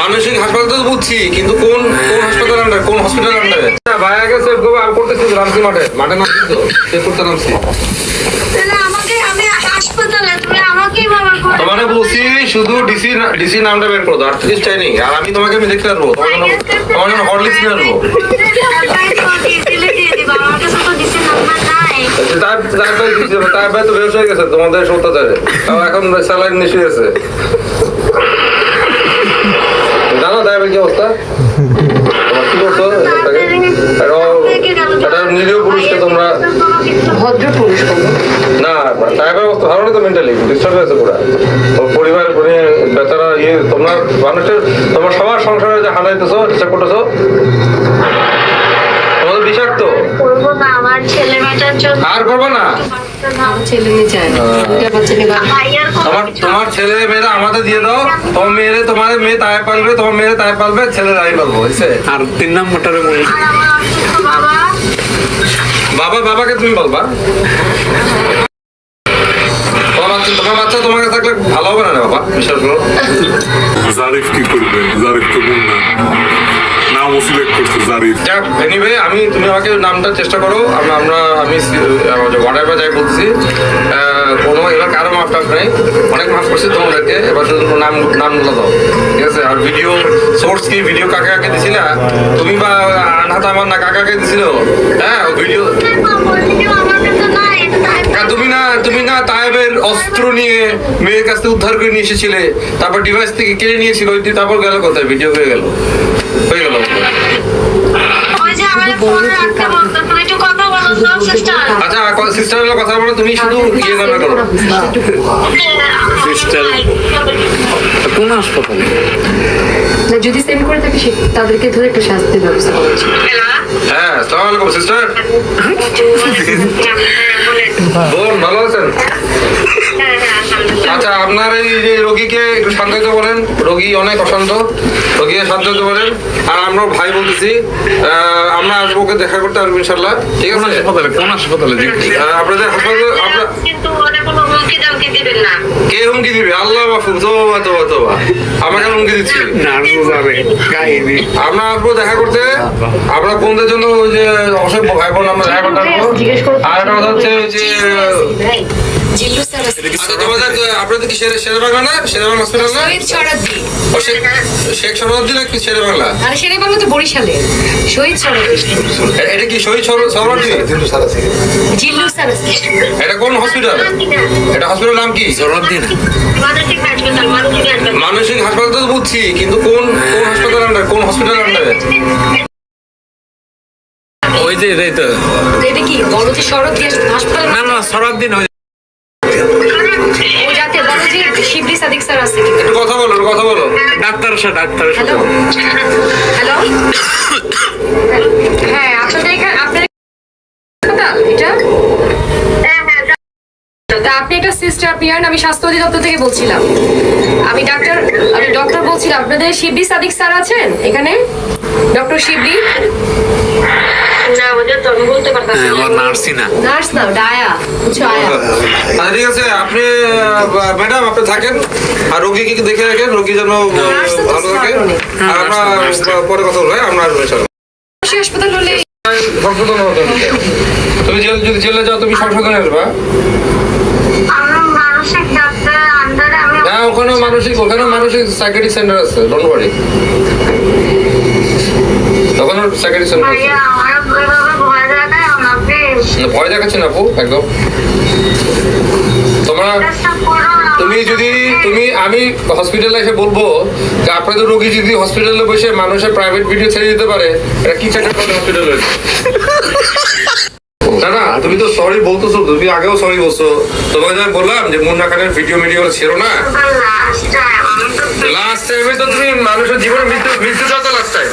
মানসিক হাসপাতাল তো বুঝছি কিন্তু কোন কোন হাসপাতাল আন্ডারে কোন হসপিটাল আন্ডারে ভাইয়া গেছে আমি করতেছি রামসি মাঠে। মাঠে নামছি তো সে করতে নামছি। তোমাকে বলছি শুধু ডিসি ডিসি নামটা বের করো আর্টিস্ট চাইনি আর আমি তোমাকে আমি দেখতে পারব তোমার জন্য তোমার জন্য হরলিক্স নিয়ে আসব তার তার তো হয়ে গেছে তোমাদের সত্যাচারে আর এখন স্যালাইন নিশে গেছে ভাই কি অবস্থা। কি করছ এটাকে? এটা- এটা নিরীহ পুরুষকে তোমরা ভদ্র পুরুষ না সাহেবের অবস্থা ভালো না তো মেন্টালি ডিস্টার্ব হয়েছে পুরো। পরিবার বেচারা ইয়ে তোমরা মানুষের তোমার সবার সংসারে যে হানাইতেছো ডিস্টার্ব করতেছো তোমাদের বিষাক্ত। ছেলে মেয়েটার জন্য। আর করব না? তোমার তোমার ছেলে মেয়েরা আমাদের দিয়ে দাও। তোমার মেয়েরে তোমার মেয়ে তাই পালবে তোমার মেয়েরে তাই পালবে ছেলে তাই পালবো বুঝছে? আর তিন নাম্বারটারে বলি। আর আমার অসুস্থ বাবা। বাবা বাবাকে তুমি বলবা। তোমার বাচ্চা তোমার কাছে থাকলে ভালো হবে না বাবা? বিশ্বাস করো। জারিফ কি করবে? জারিফ তো এনিওয়ে আমি, তুমি আমাকে নামটা চেষ্টা করো। আমরা আমরা, আমি হোয়াটএভার যাই বলছি কোনো এবার কারও মাফ টাফ নেই। অনেক মাফ করছি তোমাদেরকে। এবার শুধু নাম, নামগুলো দাও। ঠিক আছে? আর ভিডিও সোর্স কি? ভিডিও কাকে কাকে দিছিলা? তুমি বা আনহাত আমার না কাকে কাকে দিছিল? হ্যাঁ ভিডিও আর তুমি না তুমি না তায়েবের অস্ত্র নিয়ে মেয়ের কাছ থেকে উদ্ধার করে নিয়ে এসেছিলে। তারপর ডিভাইস থেকে কেড়ে নিয়েছিল। তারপর গেল কোথায়? ভিডিও হয়ে গেল। হয়ে গেল। সিস্টার আচ্ছা কথা বলো তুমি শুধু ইয়ে নামে করো Sister. কোন হাসপাতালে? না, যদি সেন্ড করে থাকে সে তাদেরকে ধরে একটু শাস্তির ব্যবস্থা করা হ্যাঁ সালাম আলাইকুম সিস্টার আচ্ছা আপনার এই যে রোগীকে একটু শান্ত বলেন রোগী অনেক অশান্ত রোগীকে শান্ত হতে বলেন আর আমরা ভাই বলতেছি আহ, আমরা আসব ওকে দেখা করতে আসব ইনশাল্লাহ ঠিক আছে? হাসপাতালে কোন হাসপাতালে আপনাদের হাসপাতাল আপনার কিন্তু কে হুমকি দিবে? আল্লাহ মাফুজ তোবা তোবা তোবা আমাকে হুমকি দিচ্ছি? আমরা আসব দেখা করতে। আমরা বোনদের জন্য ওই যে অসংখ্য ভাই বোন আমরা দেখা করতে আর একটা কথা হচ্ছে ওই যে জিল্লু স্যার আচ্ছা তোমাদের আপনাদের কি শেরে শেরে না? শেরে হসপিটাল না শহীদ সরাদ্দি শেখ- শেখ নাকি শেরে বাংলা? আর তো বরিশালে। শহীদ সরাদ্দি এটা কি শহীদ সরদ্দি জিল্লু স্যার আছে। এটা কোন হসপিটাল এটা হসপিটাল নাম কি? জরদ্দিন মানসিক হাসপাতাল মানসিক হাসপাতাল তো বুঝছি কিন্তু কোন কোন হাসপাতাল আন্ডারে কোন হসপিটাল আন্ডারে ওই যে এই তো। এটা কি যে সরাদ্দি হাসপাতাল? না না সরদ্দিন ওই ও যাতে শিবলি সাদিক স্যার আছে একটু কথা বলো কথা বলো। ডাক্তার সাথে ডাক্তারের হ্যালো। হ্যালো। হ্যাঁ আপনাদের এখানে হাসপাতাল এটা? তা আপনি একটা সিস্টার পিয়ান আমি স্বাস্থ্য অধিদপ্তর থেকে বলছিলাম। আমি ডাক্তার আমি ডক্টর বলছিলাম আপনাদের শিবলি সাদিক স্যার আছেন এখানে? ডক্টর শিবলি না ওটা তো আমি বলতে পারতাম হ্যাঁ, আমার নার্সই না। নার্স না ডায়া বুঝছ আয়া। আচ্ছা ঠিক আছে আপনি ম্যাডাম আপনি থাকেন। আর রোগীকে দেখে রাখেন? রোগী যেন ভালো থাকে। আর আমরা পরে কথা বলব হ্যাঁ? আমরা আসব ইনশাল্লাহ। হাসপাতাল হলে সংশোধন হতে তুমি জেল যদি জেলে যাও তুমি সংশোধন আসবা। হ্যাঁ ওখানে মানসিক ওখানে মানসিক সাইকেটিক সেন্টার আছে ডোন্ট ওয়ারি ওখানে সাইকেটিক সেন্টার আছে। ভয় দেখাচ্ছে না আপু একদম। তোমরা তুমি যদি তুমি আমি হসপিটালে এসে বলব যে আপনাদের রোগী যদি হসপিটালে বসে মানুষের প্রাইভেট ভিডিও ছেড়ে দিতে পারে এটা কি চাকরি করে হসপিটালে না না তুমি তো সরি বলতেছো তুমি আগেও সরি বলছো। তোমাকে যখন বললাম যে মুন্না খানের ভিডিও মিডিও ছেড়ো না। আমি লাস্ট টাইমে তো তুমি মানুষের জীবনে মৃত্যু মৃত্যু লাস্ট টাইম